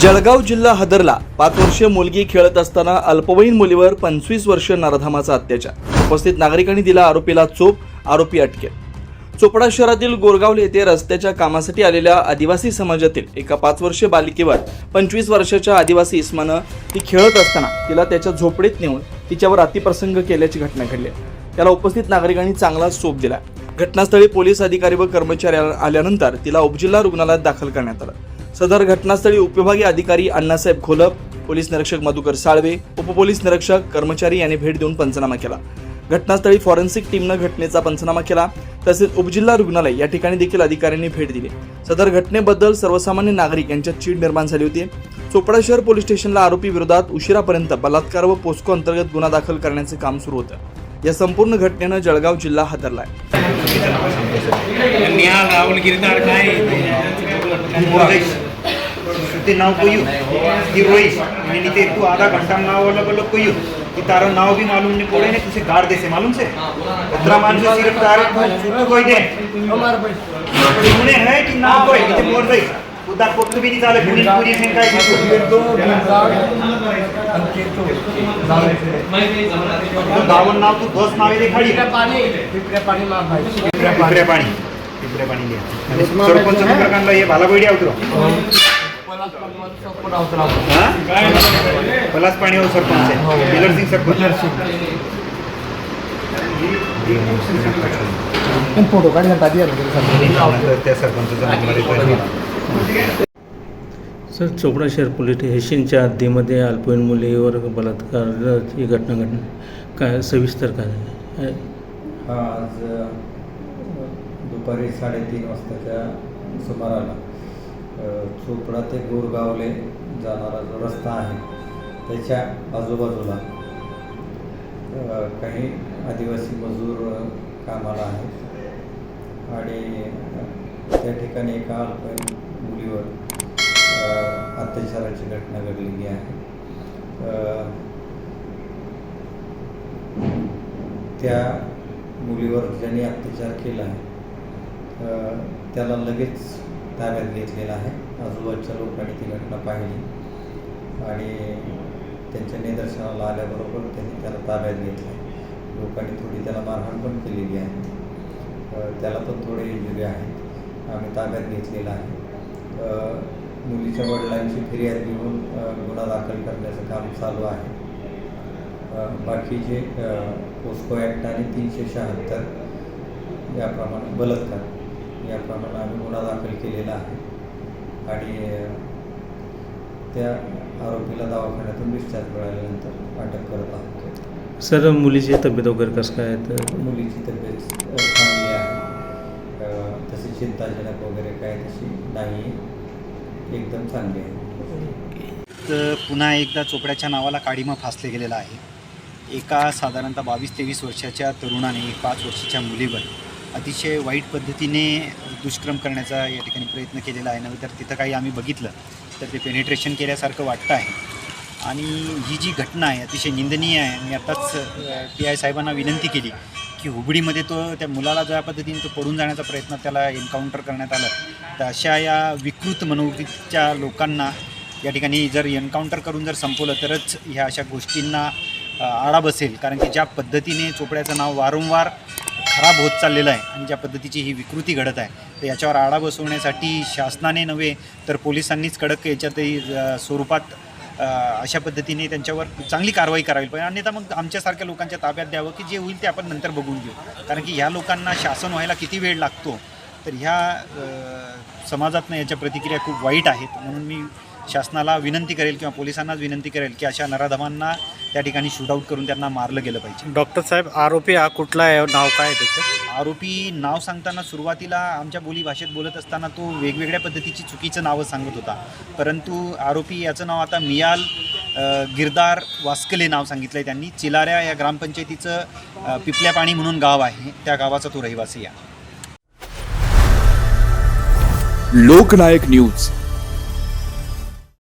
जळगाव जिल्हा हदरला पाच वर्षीय मुलगी खेळत असताना अल्पवयीन मुलीवर पंचवीस वर्ष नरधामाचा अत्याचार. उपस्थित नागरिकांनी दिला आरोपीला चोप आरोपी अटकेत. चोपडा शहरातील गोरगाव येथे रस्त्याच्या कामासाठी आलेल्या आदिवासी समाजातील एका पाच वर्षीय बालिकेवर पंचवीस वर्षाच्या आदिवासी इस्मानं ती खेळत असताना तिला त्याच्या झोपडीत नेऊन तिच्यावर अतिप्रसंग केल्याची घटना घडली. त्याला उपस्थित नागरिकांनी चांगला चोप दिला. घटनास्थळी पोलीस अधिकारी व कर्मचारी आल्यानंतर तिला उपजिल्हा रुग्णालयात दाखल करण्यात आलं. सदर घटनास्थळी उपविभागीय अधिकारी अण्णासाहेब खोलप पोलीस निरीक्षक मधुकर साळवे उपपोलीस निरीक्षक कर्मचारी यांनी भेट देऊन पंचनामा केला. घटनास्थळी फॉरेन्सिक टीमनं घटनेचा पंचनामा केला तसेच उपजिल्हा रुग्णालय या ठिकाणी देखील अधिकाऱ्यांनी भेट दिली. सदर घटनेबद्दल सर्वसामान्य नागरिक यांच्यात चीड निर्माण झाली होती. चोपडा शहर पोलीस स्टेशनला आरोपी विरोधात उशिरापर्यंत बलात्कार व पोस्को अंतर्गत गुन्हा दाखल करण्याचे काम सुरू होतं. या संपूर्ण घटनेनं जळगाव जिल्हा हादरलाय. ત્યાં રાહુલ ગિરનાર કાંઈ તે નાવ કોયું कि रोईस मैंने तेरे को आधा घंटा में नाव अलग अलग कोई कि तारा नाव भी मालूम नहीं पड़े ने तुझे गाड़ दे से मालूम से उतरा मान जो सिर्फ तारे को कोई दे हमारे भाई उन्हें है कि नाव कोई इतने मोर भाई कोट्टू भी नहीं चाले पुरी पुरी काय गावन नाव तू दस नावे देखाडी पिपऱ्या पाणी पिपऱ्या पाणी लिहा आणि सरपंच नगरकांना हे. भालाबैडी हा? पलास पाणी हो सरपंच आहे. बिलर सिंग सरपंच. फोटो काढण्यात आधी त्या सरपंचाचा नंबर येतो सर चोपडा शहर पोलीस स्टेशनच्या हद्दीमध्ये अल्पवयीन मुलीवर बलात्काराची घटना घडली. काय सविस्तर काय? हा आज दुपारी साडेतीन वाजताच्या सुमाराला चोपडा ते गोरगावले जाणारा जो रस्ता आहे त्याच्या आजूबाजूला काही आदिवासी मजूर कामाला आहेत. आणि त्या ठिकाणी एका अल्पवयीन मुलीवर अत्याचाराची घटना घडलेली आहे. त्या मुलीवर ज्यांनी अत्याचार केला आहे त्याला लगेच ताब्यात घेतलेला आहे. आजूबाजूच्या लोकांनी ती घटना पाहिली आणि त्यांच्या निदर्शनाला आल्याबरोबर त्यांनी त्याला ताब्यात घेतलं आहे लोकांनी थोडी त्याला मारहाण पण केलेली आहे. त्याला पण थोडे इंजुरी आहेत. आम्ही ताब्यात घेतलेला आहे. मुलीच्या वडिलांची फिर्याद घेऊन गुन्हा दाखल करण्याचं काम चालू आहे. बाकीचे अ, पोस्को ॲक्ट आणि तीनशे शहात्तर याप्रमाणे बलात्कार याप्रमाणे आम्ही गुन्हा दाखल केलेला आहे. आणि त्या आरोपीला दवाखान्यातून डिस्चार्ज मिळाल्यानंतर अटक करत आहोत. सर मुलीची तब्येत वगैरे कसं काय तर मुलीची तब्येत चांगली आहे. अ, तशी चिंताजनक वगैरे काय तशी नाही. एकदम चांगली आहे. तर पुन्हा एकदा चोपड्याच्या नावाला काडीमा फासले गेलेला आहे. एका साधारणतः बावीस तेवीस वर्षाच्या तरुणाने पाच वर्षाच्या मुलीवर अतिशय वाईट पद्धतीने दुष्क्रम करण्याचा या ठिकाणी प्रयत्न केलेला आहे. नव्हे तर तिथं काही आम्ही बघितलं तर ते पेनिट्रेशन केल्यासारखं वाटतं आहे. आणि ही जी घटना आहे अतिशय निंदनीय आहे. मी आत्ताच पी आय साहेबांना विनंती केली की हुबडीमध्ये तो त्या मुलाला ज्या पद्धतीने तो पडून जाण्याचा प्रयत्न त्याला एन्काउंटर करण्यात आला तर अशा या विकृत मनोवृत्तीच्या लोकांना या ठिकाणी जर एन्काउंटर करून जर संपवलं तरच ह्या अशा गोष्टींना आळा बसेल. कारण की ज्या पद्धतीने चोपड्याचं नाव वारंवार खराब होत चाललेलं आहे आणि ज्या पद्धतीची ही विकृती घडत आहे तर याच्यावर आळा बसवण्यासाठी शासनाने नव्हे तर पोलिसांनीच कडक याच्यातही स्वरूपात अशा पद्धतीने त्यांच्यावर चांगली कारवाई करावी पाहिजे अन्यथा मग आमच्यासारख्या लोकांच्या ताब्यात द्यावं की जे होईल ते आपण नंतर बघून घेऊ. कारण की ह्या लोकांना शासन व्हायला किती वेळ लागतो? तर ह्या समाजातनं याच्या प्रतिक्रिया खूप वाईट आहेत. म्हणून मी शासनाला विनंती करेल किंवा पोलिसांनाच विनंती करेल की अशा नराधमांना त्या ठिकाणी शूटआउट करून त्यांना मारलं गेलं पाहिजे. डॉक्टर साहेब आरोपी हा कुठला आहे? नाव काय आहे त्याचं? आरोपी नाव सांगताना सुरुवातीला आमच्या बोली भाषेत बोलत असताना तो वेगवेगळ्या पद्धतीची चुकीचं नावं सांगत होता. परंतु आरोपी याचं नाव आता मियाल अ, गिरदार वास्कले नाव सांगितलं आहे त्यांनी. चिलाऱ्या या ग्रामपंचायतीचं पिपल्या पाणी म्हणून गाव आहे. त्या गावाचा तो रहिवासी आहे. लोकनायक न्यूज.